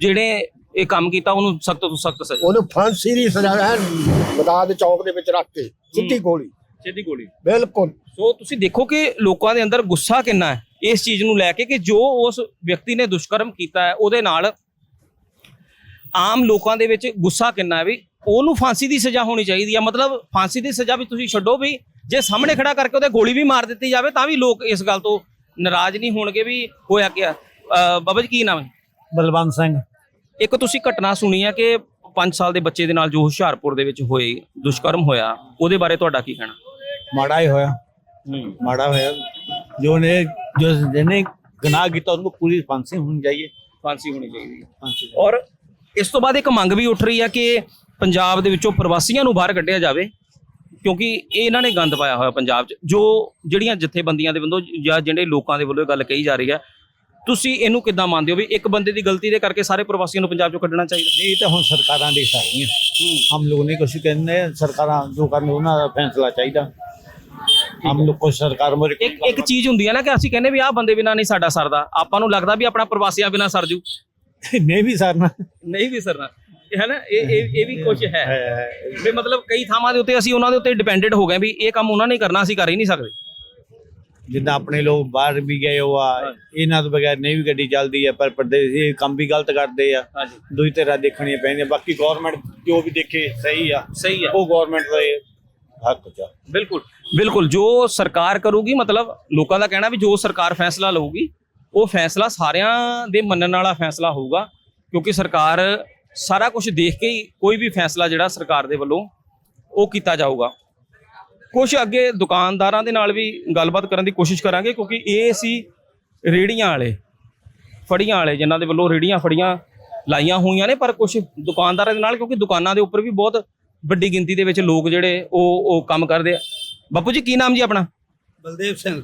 ਜਿਹੜੇ ਇਹ ਕੰਮ ਕੀਤਾ ਉਹਨੂੰ ਸਖਤ ਤੋਂ ਸਖਤ ਸਜ਼ਾ। ਉਹਨੂੰ ਫਾਂਸੀ ਦੀ ਸਜ਼ਾ ਹੈ। ਬਦਾਦ ਚੌਕ ਦੇ ਵਿੱਚ ਰੱਖ ਕੇ ਸਿੱਧੀ ਗੋਲੀ। ਸਿੱਧੀ ਗੋਲੀ। ਬਿਲਕੁਲ। ਸੋ ਤੁਸੀਂ ਦੇਖੋ ਕਿ ਲੋਕਾਂ ਦੇ ਅੰਦਰ ਗੁੱਸਾ ਕਿੰਨਾ ਹੈ। ਇਸ ਚੀਜ਼ ਨੂੰ ਲੈ ਕੇ ਕਿ ਜੋ ਉਸ ਵਿਅਕਤੀ ਨੇ ਦੁਸ਼ਕਰਮ ਕੀਤਾ ਹੈ ਉਹਦੇ ਨਾਲ ਆਮ ਲੋਕਾਂ ਦੇ ਵਿੱਚ ਗੁੱਸਾ ਕਿੰਨਾ ਵੀ ਉਹਨੂੰ ਫਾਂਸੀ ਦੀ ਸਜ਼ਾ ਹੋਣੀ ਚਾਹੀਦੀ ਹੈ ਮਤਲਬ ਫਾਂਸੀ ਦੀ ਸਜ਼ਾ ਵੀ ਤੁਸੀਂ ਛੱਡੋ ਵੀ ਜੇ ਸਾਹਮਣੇ ਖੜਾ ਕਰਕੇ ਉਹਦੇ ਗੋਲੀ ਵੀ ਮਾਰ ਦਿੱਤੀ ਜਾਵੇ ਤਾਂ ਵੀ ਲੋਕ ਇਸ ਗੱਲ ਤੋਂ ਨਾਰਾਜ਼ ਨਹੀਂ ਹੋਣਗੇ ਵੀ ਹੋਇਆ ਕਿਆ ਅਹ ਬਾਬਾ ਜੀ ਕੀ ਨਾਮ ਹੈ? ਬਲਵੰਤ ਸਿੰਘ। ਇੱਕ ਤੁਸੀਂ ਘਟਨਾ ਸੁਣੀ ਹੈ ਕਿ 5 ਸਾਲ ਦੇ ਬੱਚੇ ਦੇ ਨਾਲ ਜੋ ਹੁਸ਼ਿਆਰਪੁਰ ਦੇ ਵਿੱਚ ਹੋਏ ਦੁਸ਼ਕਰਮ ਹੋਇਆ ਉਹਦੇ ਬਾਰੇ ਤੁਹਾਡਾ ਕੀ ਕਹਿਣਾ? ਮਾੜਾ ਹੀ ਹੋਇਆ। ਮਾੜਾ ਹੋਇਆ। ਜੋ ਨੇ ਜੋ ਜਿਹਨੇ ਗੁਨਾਹ ਕੀਤਾ ਉਹਨੂੰ ਪੂਰੀ ਫਾਂਸੀ ਹੋਣੀ ਚਾਹੀਏ ਫਾਂਸੀ ਹੋਣੀ ਚਾਹੀਦੀ ਹੈ ਔਰ ਇਸ ਤੋਂ ਬਾਅਦ ਇੱਕ ਮੰਗ ਵੀ ਉੱਠ ਰਹੀ ਹੈ ਕਿ ਪੰਜਾਬ ਦੇ ਵਿੱਚੋਂ ਪ੍ਰਵਾਸੀਆਂ ਨੂੰ ਬਾਹਰ ਕੱਢਿਆ ਜਾਵੇ ਕਿਉਂਕਿ ਇਹ ਇਹਨਾਂ ਨੇ ਗੰਦ ਪਾਇਆ ਹੋਇਆ ਪੰਜਾਬ 'ਚ ਜੋ ਜਿਹੜੀਆਂ ਜਥੇਬੰਦੀਆਂ ਦੇ ਵੱਲੋਂ ਜਾਂ ਜਿਹੜੇ ਲੋਕਾਂ ਦੇ ਵੱਲੋਂ ਇਹ ਗੱਲ ਕਹੀ ਜਾ ਰਹੀ ਹੈ ਤੁਸੀਂ ਇਹਨੂੰ ਕਿੱਦਾਂ ਮੰਨਦੇ ਹੋ ਵੀ ਇੱਕ ਬੰਦੇ ਦੀ ਗਲਤੀ ਦੇ ਕਰਕੇ ਸਾਰੇ ਪ੍ਰਵਾਸੀਆਂ ਨੂੰ ਪੰਜਾਬ 'ਚੋਂ ਕੱਢਣਾ ਚਾਹੀਦਾ ਨਹੀਂ ਤਾਂ ਹੁਣ ਸਰਕਾਰਾਂ ਦੀ ਸਾਰੀਆਂ ਹਮ ਲੋਕ ਨਹੀਂ ਕੁਛ ਕਹਿੰਦੇ ਸਰਕਾਰਾਂ ਜੋ ਕਰਨ ਉਹਨਾਂ ਦਾ ਫੈਸਲਾ ਚਾਹੀਦਾ ਹਮ ਲੋਗ ਕੋ ਸਰਕਾਰ ਮੋਰੇ ਇੱਕ ਇੱਕ ਚੀਜ਼ ਹੁੰਦੀ ਹੈ ਨਾ ਕਿ ਅਸੀਂ ਕਹਿੰਦੇ ਵੀ ਆਹ ਬੰਦੇ ਬਿਨਾਂ ਨਹੀਂ ਸਾਡਾ ਸਰਦਾ। ਆਪਾਂ ਨੂੰ ਲੱਗਦਾ ਵੀ ਆਪਣਾ ਪ੍ਰਵਾਸੀਆਂ ਬਿਨਾਂ ਸਰ ਜੂ। ਨਹੀਂ ਵੀ ਸਰਨਾ। ਨਹੀਂ ਵੀ ਸਰਨਾ। ਹੈ ਨਾ ਇਹ ਇਹ ਇਹ ਵੀ ਕੁਝ ਹੈ। ਵੀ ਮਤਲਬ ਕਈ ਥਾਵਾਂ ਦੇ ਉੱਤੇ ਅਸੀਂ ਉਹਨਾਂ ਦੇ ਉੱਤੇ ਡਿਪੈਂਡੈਂਟ ਹੋ ਗਏ ਵੀ ਇਹ ਕੰਮ ਉਹਨਾਂ ਨੇ ਕਰਨਾ ਅਸੀਂ ਕਰ ਹੀ ਨਹੀਂ ਸਕਦੇ। ਜਿੱਦਾਂ ਆਪਣੇ ਲੋਕ ਬਾਹਰ ਵੀ ਗਏ ਹੋ ਆ ਇਹਨਾਂ ਤੋਂ ਬਗੈਰ ਨਹੀਂ ਵੀ ਗੱਡੀ ਚੱਲਦੀ ਹੈ ਪਰ ਪਰਦੇਸ ਕੰਮ ਵੀ ਗਲਤ ਕਰਦੇ ਆ। ਦੂਜੀ ਤਰ੍ਹਾਂ ਦੇਖਣੀਆਂ ਪੈਂਦੀਆਂ ਬਾਕੀ ਗਵਰਨਮੈਂਟ ਜੋ ਵੀ ਦੇਖੇ ਸਹੀ ਆ। ਸਹੀ ਹੈ ਉਹ ਗਵਰਨਮੈਂਟ ਦੇ ਹੱਕ ਚ। ਬਿਲਕੁਲ ਬਿਲਕੁਲ ਜੋ ਸਰਕਾਰ ਕਰੂਗੀ ਮਤਲਬ ਲੋਕਾਂ ਦਾ ਕਹਿਣਾ ਵੀ ਜੋ ਸਰਕਾਰ ਫੈਸਲਾ ਲਊਗੀ ਉਹ ਫੈਸਲਾ ਸਾਰਿਆਂ ਦੇ ਮੰਨਣ ਵਾਲਾ ਫੈਸਲਾ ਹੋਊਗਾ ਕਿਉਂਕਿ ਸਰਕਾਰ ਸਾਰਾ ਕੁਝ ਦੇਖ ਕੇ ਹੀ ਕੋਈ ਵੀ ਫੈਸਲਾ ਜਿਹੜਾ ਸਰਕਾਰ ਦੇ ਵੱਲੋਂ ਉਹ ਕੀਤਾ ਜਾਊਗਾ ਕੁਝ ਅੱਗੇ ਦੁਕਾਨਦਾਰਾਂ ਦੇ ਨਾਲ ਵੀ ਗੱਲਬਾਤ ਕਰਨ ਦੀ ਕੋਸ਼ਿਸ਼ ਕਰਾਂਗੇ ਕਿਉਂਕਿ ਇਹ ਸੀ ਰੇੜੀਆਂ ਵਾਲੇ ਫੜੀਆਂ ਵਾਲੇ ਜਿਨ੍ਹਾਂ ਦੇ ਵੱਲੋਂ ਰੇੜੀਆਂ ਫੜੀਆਂ ਲਾਈਆਂ ਹੋਈਆਂ ਨੇ ਪਰ ਕੁਝ ਦੁਕਾਨਦਾਰਾਂ ਦੇ ਨਾਲ ਕਿਉਂਕਿ ਦੁਕਾਨਾਂ ਦੇ ਉੱਪਰ ਵੀ ਬਹੁਤ ਵੱਡੀ ਗਿਣਤੀ ਦੇ ਵਿੱਚ ਲੋਕ ਜਿਹੜੇ ਉਹ ਉਹ ਕੰਮ ਕਰਦੇ ਆ। ਬਾਪੂ ਜੀ ਕੀ ਨਾਮ ਜੀ ਆਪਣਾ? ਬਲਦੇਵ ਸਿੰਘ।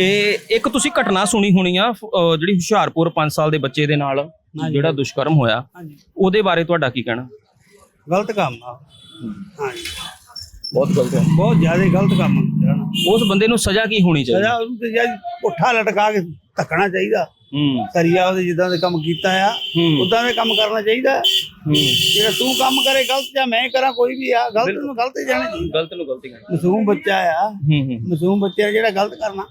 ਇਹ ਇੱਕ ਤੁਸੀਂ ਘਟਨਾ ਸੁਣੀ ਹੋਣੀ ਆ ਅਹ ਜਿਹੜੀ ਹੁਸ਼ਿਆਰਪੁਰ 5 ਸਾਲ ਦੇ ਬੱਚੇ ਦੇ ਨਾਲ ਜਿਹੜਾ ਦੁਸ਼ਕਰਮ ਹੋਇਆ ਹਾਂਜੀ। ਉਹਦੇ ਬਾਰੇ ਤੁਹਾਡਾ ਕੀ ਕਹਿਣਾ? ਗਲਤ ਕੰਮ ਆ। ਹਾਂਜੀ। ਬਹੁਤ ਗਲਤ ਹੈ ਬਹੁਤ ਜ਼ਿਆਦਾ ਗਲਤ ਕੰਮ ਹੈ ਉਸ ਬੰਦੇ ਨੂੰ ਸਜ਼ਾ ਕੀ ਹੋਣੀ ਚਾਹੀਦੀ? ਸਜ਼ਾ ਉਹਨੂੰ ਤੇ ਜਦ ਪੁੱਠਾ ਲਟਕਾ ਕੇ ਧੱਕਣਾ ਚਾਹੀਦਾ। ਹੂੰ। ਸਰੀਆ ਉਹਦੇ ਜਿੱਦਾਂ ਦੇ ਕੰਮ ਕੀਤਾ ਆ ਹੂੰ। ਉਦਾਂ ਦੇ ਕੰਮ ਕਰਨਾ ਚਾਹੀਦਾ। ਜਿਹੜਾ ਤੂੰ ਕੰਮ ਕਰੇ ਗਲਤ ਜਾਂ ਮੈਂ ਕਰਾਂ ਕੋਈ ਵੀ ਆ ਗਲਤ ਨੂੰ ਗਲਤ ਹੀ ਜਾਣਾ ਚਾਹੀਦਾ। ਗਲਤ ਨੂੰ ਗਲਤੀ ਕਹਿਣਾ ਮਾਸੂਮ ਬੱਚਾ ਆ। ਹੂੰ ਹੂੰ। ਮਾਸੂਮ ਬੱਚੇ ਜਿਹੜਾ ਗਲਤ ਕਰਨਾ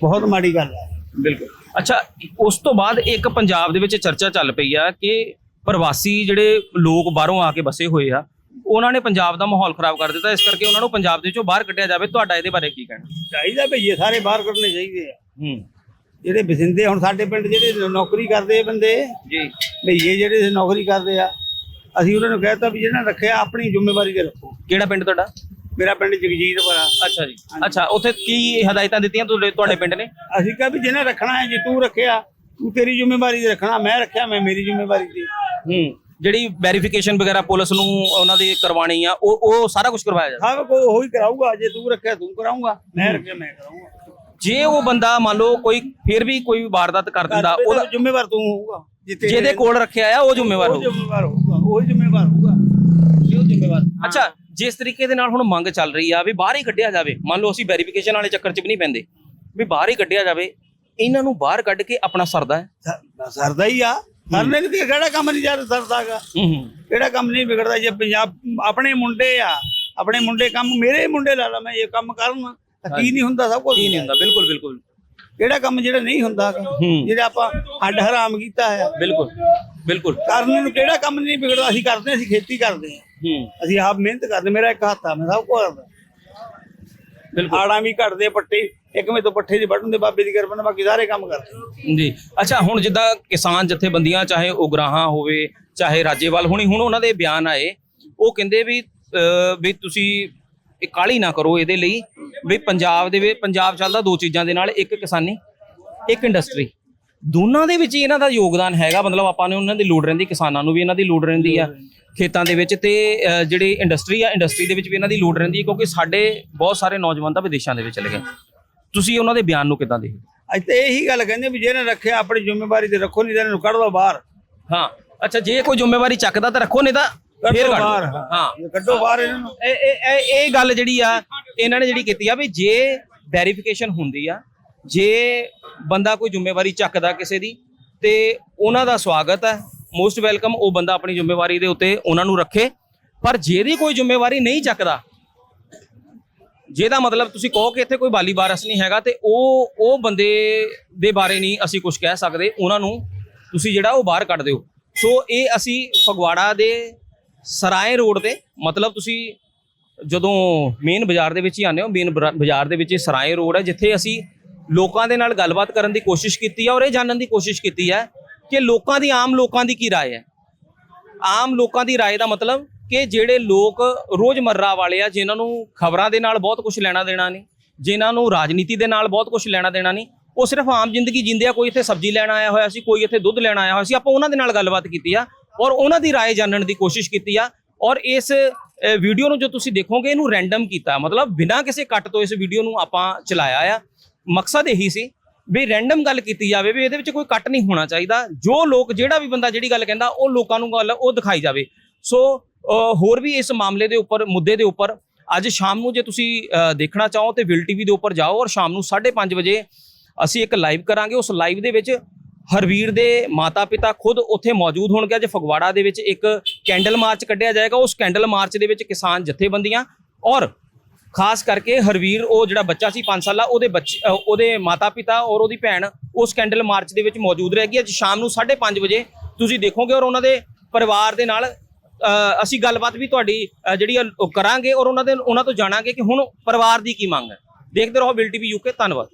ਬਹੁਤ ਮਾੜੀ ਗੱਲ ਹੈ ਬਿਲਕੁਲ। ਅੱਛਾ ਉਸ ਤੋਂ ਬਾਅਦ ਇੱਕ ਪੰਜਾਬ ਦੇ ਵਿੱਚ ਚਰਚਾ ਚੱਲ ਪਈ ਆ ਕਿ ਪ੍ਰਵਾਸੀ ਜਿਹੜੇ ਲੋਕ ਬਾਹਰੋਂ ਆ ਕੇ ਬਸੇ ਹੋਏ ਆ ਉਹਨਾਂ ਨੇ ਪੰਜਾਬ ਦਾ ਮਾਹੌਲ ਖਰਾਬ ਕਰ ਦਿੱਤਾ। ਇਸ ਕਰਕੇ ਉਹਨਾਂ ਨੂੰ ਪੰਜਾਬ ਦੇ ਵਿੱਚੋਂ ਬਾਹਰ ਕੱਢਿਆ ਜਾਵੇ। ਤੁਹਾਡਾ ਇਹਦੇ ਬਾਰੇ ਕੀ ਕਹਿਣਾ? ਚਾਹੀਦਾ ਭਈਏ ਸਾਰੇ ਬਾਹਰ ਕੱਢਣੇ ਚਾਹੀਦੇ ਆ। ਹੂੰ। ਜਿਹੜੇ ਬਸਿੰਦੇ ਹੁਣ ਸਾਡੇ ਪਿੰਡ ਜਿਹੜੇ ਨੌਕਰੀ ਕਰਦੇ ਆ ਬੰਦੇ ਜੀ। ਭਈਏ ਜਿਹੜੇ ਨੌਕਰੀ ਕਰਦੇ ਆ ਅਸੀਂ ਉਹਨਾਂ ਨੂੰ ਕਹਿਤਾ ਵੀ ਜਿਹੜਾ ਰੱਖਿਆ ਆਪਣੀ ਜ਼ਿੰਮੇਵਾਰੀ ਤੇ ਰੱਖੋ। ਕਿਹੜਾ ਪਿੰਡ ਤੁਹਾਡਾ? ਮੇਰਾ ਪਿੰਡ ਜਗਜੀਤਪੁਰਾ ਅੱਛਾ ਜੀ। ਅੱਛਾ ਉੱਥੇ ਕੀ ਹਦਾਇਤਾਂ ਦਿੱਤੀਆਂ ਤੁਹਾਡੇ ਤੁਹਾਡੇ ਪਿੰਡ ਨੇ? ਅਸੀਂ ਕਿਹਾ ਵੀ ਜਿਹਨੇ ਰੱਖਣਾ ਹੈ ਜੇ ਤੂੰ ਰੱਖਿਆ ਤੂੰ ਤੇਰੀ ਜ਼ਿੰਮੇਵਾਰੀ ਤੇ ਰੱਖਣਾ ਮੈਂ ਰੱਖਿਆ ਮੈਂ ਮੇਰੀ ਜ਼ਿੰਮੇਵਾਰੀ ਤੇ। ਹੂੰ ਜਿਹੜੀ ਵੈਰੀਫਿਕੇਸ਼ਨ ਵਗੈਰਾ ਪੁਲਿਸ ਨੂੰ ਉਹਨਾਂ ਦੀ ਕਰਵਾਣੀ ਆ ਉਹ ਉਹ ਸਾਰਾ ਕੁਝ ਕਰਵਾਇਆ ਜਾਂਦਾ ਸਭ ਕੋ ਉਹੀ ਕਰਾਊਗਾ ਜੇ ਤੂੰ ਰੱਖਿਆ ਤੂੰ ਕਰਾਊਗਾ ਮੈਂ ਰੱਖਿਆ ਮੈਂ ਕਰਾਊਗਾ। ਜੇ ਉਹ ਬੰਦਾ ਮੰਨ ਲਓ ਕੋਈ ਫਿਰ ਵੀ ਕੋਈ ਵਾਰਦਾਤ ਕਰ ਦਿੰਦਾ ਉਹਦਾ ਉਹਦਾ ਜ਼ਿੰਮੇਵਾਰ ਤੂੰ ਹੋਊਗਾ ਜਿਹਦੇ ਕੋਲ ਰੱਖਿਆ ਆ ਉਹ ਜ਼ਿੰਮੇਵਾਰ ਉਹ ਹੋਊ ਜ਼ਿੰਮੇਵਾਰ ਹੋਊਗਾ ਉਹ ਜ਼ਿੰਮੇਵਾਰ ਹੋਊਗਾ। ਉਹ ਜ਼ਿੰਮੇਵਾਰ। ਅੱਛਾ ਜਿਸ ਤਰੀਕੇ ਦੇ ਨਾਲ ਹੁਣ ਮੰਗ ਚੱਲ ਰਹੀ ਆ ਵੀ ਬਾਹਰ ਹੀ ਕੱਢਿਆ ਜਾਵੇ ਮੰਨ ਲਓ ਅਸੀਂ ਵੈਰੀਫਿਕੇਸ਼ਨ ਵਾਲੇ ਚੱਕਰ 'ਚ ਵੀ ਨਹੀਂ ਪੈਂਦੇ ਵੀ ਬਾਹਰ ਹੀ ਕੱਢਿਆ ਜਾਵੇ ਇਹਨਾਂ ਨੂੰ ਬਾਹਰ ਕੱਢ ਕੇ ਆਪਣਾ ਸਰਦਾ ਹੈ। ਸਰ- ਸਰਦਾ ਹੀ ਆ। ਸਰਨੇ ਕਿ ਕਿਹੜਾ ਕੰਮ ਨਹੀਂ ਜਦ ਸਰਦਾਗਾ ਕਿਹੜਾ ਕੰਮ ਨਹੀਂ ਵਿਗੜਦਾ? ਜੇ ਪੰਜਾਬ ਆਪਣੇ ਮੁੰਡੇ ਆ ਆਪਣੇ ਮੁੰਡੇ ਕੰਮ ਮੇਰੇ ਮੁੰਡੇ ਲਾ ਲਾ ਮੈਂ ਇਹ ਕੰਮ ਕਰਨ ਤਾਂ ਕੀ ਨਹੀਂ ਹੁੰਦਾ ਸਭ ਕੁਝ ਕੀ ਨਹੀਂ ਹੁੰਦਾ ਬਿਲਕੁਲ ਬਿਲਕੁਲ। ਕਿਹੜਾ ਕੰਮ ਜਿਹੜਾ ਨਹੀਂ ਹੁੰਦਾ। ਜਿਹੜਾ ਆਪਾਂ ਹੱਡ ਹਰਾਮ ਕੀਤਾ ਹੈ ਬਿਲਕੁਲ ਬਿਲਕੁਲ। ਕਰਨ ਨੂੰ ਕਿਹੜਾ ਕੰਮ ਨਹੀਂ ਵਿਗੜਦਾ? ਅਸੀਂ ਕਰਦੇ ਅਸੀਂ ਖੇਤੀ ਕਰਦੇ ਹਾਂ। ਅਸੀਂ ਆਪ ਮਿਹਨਤ ਕਰਦੇ ਮੇਰਾ ਇੱਕ ਹੱਥ ਆ ਮੈਂ ਸਭ ਕੁਝ ਕਰਦਾ। ਬਿਲਕੁਲ। ਆੜਾਂ ਵੀ ਘੜਦੇ ਪੱਟੇ ਇੱਕ ਮੇ ਤੋਂ ਪੱਠੇ ਦੀ ਵੱਢਣ ਦੇ ਬਾਬੇ ਦੀ ਕਿਰਪਾ ਨਾਲ ਬਾਕੀ ਸਾਰੇ ਕੰਮ ਕਰਦੇ ਜੀ। ਅੱਛਾ ਹੁਣ ਜਿੱਦਾਂ ਕਿਸਾਨ ਜਥੇਬੰਦੀਆਂ ਚਾਹੇ ਉਗਰਾਹਾਂ ਹੋਵੇ ਚਾਹੇ ਰਾਜੇਵਾਲ ਹੁਣੀ ਹੁਣ ਉਹਨਾਂ ਦੇ ਬਿਆਨ ਆਏ ਉਹ ਕਹਿੰਦੇ ਵੀ ਵੀ ਤੁਸੀਂ ਇਹ ਕਾਲੀ ਨਾ ਕਰੋ ਇਹਦੇ ਲਈ। ਵੀ ਪੰਜਾਬ ਦੇ ਵਿੱਚ ਪੰਜਾਬ ਚੱਲਦਾ ਦੋ ਚੀਜ਼ਾਂ ਦੇ ਨਾਲ ਇੱਕ ਕਿਸਾਨੀ ਇੱਕ ਇੰਡਸਟਰੀ ਦੋਨਾਂ ਦੇ ਵਿੱਚ ਹੀ ਇਹਨਾਂ ਦਾ ਯੋਗਦਾਨ ਹੈਗਾ ਮਤਲਬ ਆਪਾਂ ਨੇ ਉਹਨਾਂ ਦੀ ਲੋੜ ਰਹਿੰਦੀ ਕਿਸਾਨਾਂ ਨੂੰ ਵੀ ਇਹਨਾਂ ਦੀ ਲੋੜ ਰਹਿੰਦੀ ਆ ਖੇਤਾਂ ਦੇ ਵਿੱਚ ਤੇ ਜਿਹੜੀ ਇੰਡਸਟਰੀ ਆ ਇੰਡਸਟਰੀ ਦੇ ਵਿੱਚ ਵੀ ਇਹਨਾਂ ਦੀ ਲੋੜ ਰਹਿੰਦੀ ਹੈ ਕਿਉਂਕਿ ਸਾਡੇ ਬਹੁਤ ਸਾਰੇ ਨੌਜਵਾਨ ਤਾਂ ਵਿਦੇਸ਼ਾਂ ਦੇ ਵਿੱਚ ਚਲੇ ਗਏ। ਤੁਸੀਂ ਉਹਨਾਂ ਦੇ ਬਿਆਨ ਨੂੰ ਕਿਦਾਂ ਦੇਖਦੇ? ਅੱਜ ਤੇ ਇਹੀ ਗੱਲ ਕਹਿੰਦੇ ਵੀ ਜਿਹਨੇ ਰੱਖਿਆ ਆਪਣੀ ਜ਼ਿੰਮੇਵਾਰੀ ਤੇ ਰੱਖੋ ਨਹੀਂ ਤਾਂ ਇਹਨੂੰ ਕੱਢ ਦੋ ਬਾਹਰ। ਹਾਂ ਅੱਛਾ ਜੇ ਕੋਈ ਜ਼ਿੰਮੇਵਾਰੀ ਚੱਕਦਾ ਤਾਂ ਰੱਖੋ ਨਹੀਂ ਤਾਂ ਫੇਰ। ਬਾਹਰ। ਹਾਂ। ਇਹ ਕੱਢੋ ਬਾਹਰ ਇਹਨਾਂ ਨੂੰ। ਇਹ ਇਹ ਇਹ- ਇਹ ਗੱਲ ਜਿਹੜੀ ਆ ਇਹਨਾਂ ਨੇ ਜਿਹੜੀ ਕੀਤੀ ਆ ਵੀ ਜੇ ਵੈਰੀਫਿਕੇਸ਼ਨ ਹੁੰਦੀ ਆ ਜੇ ਬੰਦਾ ਕੋਈ ਜ਼ਿੰਮੇਵਾਰੀ ਚੱਕਦਾ ਕਿਸੇ ਦੀ ਤੇ ਉਹਨਾਂ ਦਾ ਸਵਾਗਤ ਹੈ ਮੋਸਟ ਵੈਲਕਮ ਉਹ ਬੰਦਾ ਆਪਣੀ ਜ਼ਿੰਮੇਵਾਰੀ ਦੇ ਉੱਤੇ ਉਹਨਾਂ ਨੂੰ ਰੱਖੇ। ਪਰ ਜਿਹਦੀ ਕੋਈ ਜ਼ਿੰਮੇਵਾਰੀ ਨਹੀਂ ਚੱਕਦਾ ਜਿਹਦਾ ਮਤਲਬ ਤੁਸੀਂ ਕਹੋ ਕਿ ਇੱਥੇ ਕੋਈ ਬਾਲੀ ਵਾਰਸ ਨਹੀਂ ਹੈਗਾ ਤੇ ਉਹ ਉਹ ਬੰਦੇ ਦੇ ਬਾਰੇ ਨਹੀਂ ਅਸੀਂ ਕੁਝ ਕਹਿ ਸਕਦੇ ਉਹਨਾਂ ਨੂੰ ਤੁਸੀਂ ਜਿਹੜਾ ਉਹ ਬਾਹਰ ਕੱਢ ਦਿਓ। ਸੋ ਇਹ ਅਸੀਂ ਫਗਵਾੜਾ ਦੇ ਸਰਾਏ ਰੋਡ ਤੇ ਮਤਲਬ ਤੁਸੀਂ ਜਦੋਂ ਮੇਨ ਬਾਜ਼ਾਰ ਦੇ ਵਿੱਚ ਹੀ ਆਉਂਦੇ ਹੋ ਮੇਨ ਬਾਜ਼ਾਰ ਦੇ ਵਿੱਚ ਇਹ ਸਰਾਏ ਰੋਡ ਹੈ ਜਿੱਥੇ ਅਸੀਂ ਲੋਕਾਂ ਦੇ ਨਾਲ ਗੱਲਬਾਤ ਕਰਨ ਦੀ ਕੋਸ਼ਿਸ਼ ਕੀਤੀ ਹੈ ਔਰ ਇਹ ਜਾਣਨ ਦੀ ਕੋਸ਼ਿਸ਼ ਕੀਤੀ ਹੈ ਕਿ ਲੋਕਾਂ ਦੀ ਆਮ ਲੋਕਾਂ ਦੀ ਕੀ رائے ਹੈ ਆਮ ਲੋਕਾਂ ਦੀ رائے ਦਾ ਮਤਲਬ ਕਿ ਜਿਹੜੇ ਲੋਕ ਰੋਜ਼ਮਰਰਾ ਵਾਲੇ ਆ ਜਿਨ੍ਹਾਂ ਨੂੰ ਖਬਰਾਂ ਦੇ ਨਾਲ ਬਹੁਤ ਕੁਝ ਲੈਣਾ ਦੇਣਾ ਨਹੀਂ ਜਿਨ੍ਹਾਂ ਨੂੰ ਰਾਜਨੀਤੀ ਦੇ ਨਾਲ ਬਹੁਤ ਕੁਝ ਲੈਣਾ ਦੇਣਾ ਨਹੀਂ ਉਹ ਸਿਰਫ ਆਮ ਜ਼ਿੰਦਗੀ ਜਿੰਦੇ ਆ ਕੋਈ ਇੱਥੇ ਸਬਜ਼ੀ ਲੈਣ ਆਇਆ ਹੋਇਆ ਸੀ ਕੋਈ ਇੱਥੇ ਦੁੱਧ ਲੈਣ ਆਇਆ ਹੋਇਆ ਸੀ ਆਪਾਂ ਉਹਨਾਂ ਦੇ ਨਾਲ ਗੱਲਬਾਤ ਕੀਤੀ ਆ ਔਰ ਉਹਨਾਂ ਦੀ رائے ਜਾਣਨ ਦੀ ਕੋਸ਼ਿਸ਼ ਕੀਤੀ ਆ ਔਰ ਇਸ ਅ, ਵੀਡੀਓ ਨੂੰ ਜੋ ਤੁਸੀਂ ਦੇਖੋਗੇ ਇਹਨੂੰ ਰੈਂਡਮ ਕੀਤਾ ਮਤਲਬ ਬਿਨਾਂ ਕਿਸੇ ਕੱਟ ਤੋਂ ਇਸ ਵੀਡੀਓ ਨੂੰ ਆਪਾਂ ਚਲਾਇਆ ਆ ਮਕਸਦ ਇਹੀ ਸੀ ਵੀ ਰੈਂਡਮ ਗੱਲ ਕੀਤੀ ਜਾਵੇ ਵੀ ਇਹਦੇ ਵਿੱਚ ਕੋਈ ਕੱਟ ਨਹੀਂ ਹੋਣਾ ਚਾਹੀਦਾ ਜੋ ਲੋਕ ਜਿਹੜਾ ਵੀ ਬੰਦਾ ਜਿਹੜੀ ਗੱਲ ਕਹਿੰਦਾ ਉਹ ਲੋਕਾਂ ਨੂੰ ਗੱਲ ਉਹ ਦਿਖਾਈ ਜਾਵੇ ਸੋ ਅ, ਹੋਰ ਵੀ ਇਸ ਮਾਮਲੇ ਦੇ ਉੱਪਰ ਮੁੱਦੇ ਦੇ ਉੱਪਰ ਅੱਜ ਸ਼ਾਮ ਨੂੰ ਜੇ ਤੁਸੀਂ ਅ, ਦੇਖਣਾ ਚਾਹੋ ਤੇ ਵਿਲ ਟੀਵੀ ਦੇ ਉੱਪਰ ਜਾਓ ਔਰ ਸ਼ਾਮ ਨੂੰ 5:30 ਵਜੇ ਅਸੀਂ ਇੱਕ ਲਾਈਵ ਕਰਾਂਗੇ ਉਸ ਲਾਈਵ ਦੇ ਵਿੱਚ ਹਰਵੀਰ ਦੇ ਮਾਤਾ-ਪਿਤਾ ਖੁਦ ਉੱਥੇ ਮੌਜੂਦ ਹੋਣਗੇ। ਅੱਜ ਫਗਵਾੜਾ ਦੇ ਵਿੱਚ ਇੱਕ ਕੈਂਡਲ ਮਾਰਚ ਕੱਢਿਆ ਜਾਏਗਾ। ਉਸ ਕੈਂਡਲ ਮਾਰਚ ਦੇ ਵਿੱਚ ਕਿਸਾਨ ਜਥੇਬੰਦੀਆਂ ਔਰ ਖਾਸ ਕਰਕੇ ਹਰਵੀਰ, ਉਹ ਜਿਹੜਾ ਬੱਚਾ ਸੀ 5 ਸਾਲਾ, ਉਹਦੇ ਬੱਚੇ ਉਹਦੇ ਮਾਤਾ-ਪਿਤਾ ਔਰ ਉਹਦੀ ਭੈਣ ਉਸ ਕੈਂਡਲ ਮਾਰਚ ਦੇ ਵਿੱਚ ਮੌਜੂਦ ਰਹੇਗੀ ਅੱਜ ਸ਼ਾਮ ਨੂੰ 5:30 ਵਜੇ ਤੁਸੀਂ ਦੇਖੋਗੇ ਔਰ ਉਹਨਾਂ ਦੇ ਪਰਿਵਾਰ ਦੇ ਨਾਲ ਅਸੀਂ ਗੱਲਬਾਤ ਵੀ ਤੁਹਾਡੀ ਜਿਹੜੀ ਆ ਉਹ ਕਰਾਂਗੇ ਔਰ ਉਹਨਾਂ ਦੇ, ਉਹਨਾਂ ਤੋਂ ਜਾਣਾਂਗੇ ਕਿ ਹੁਣ ਪਰਿਵਾਰ ਦੀ ਕੀ ਮੰਗ ਹੈ। ਦੇਖਦੇ ਰਹੋ ਬਿਲ ਟੀਵੀ ਯੂਕੇ ਧੰਨਵਾਦ।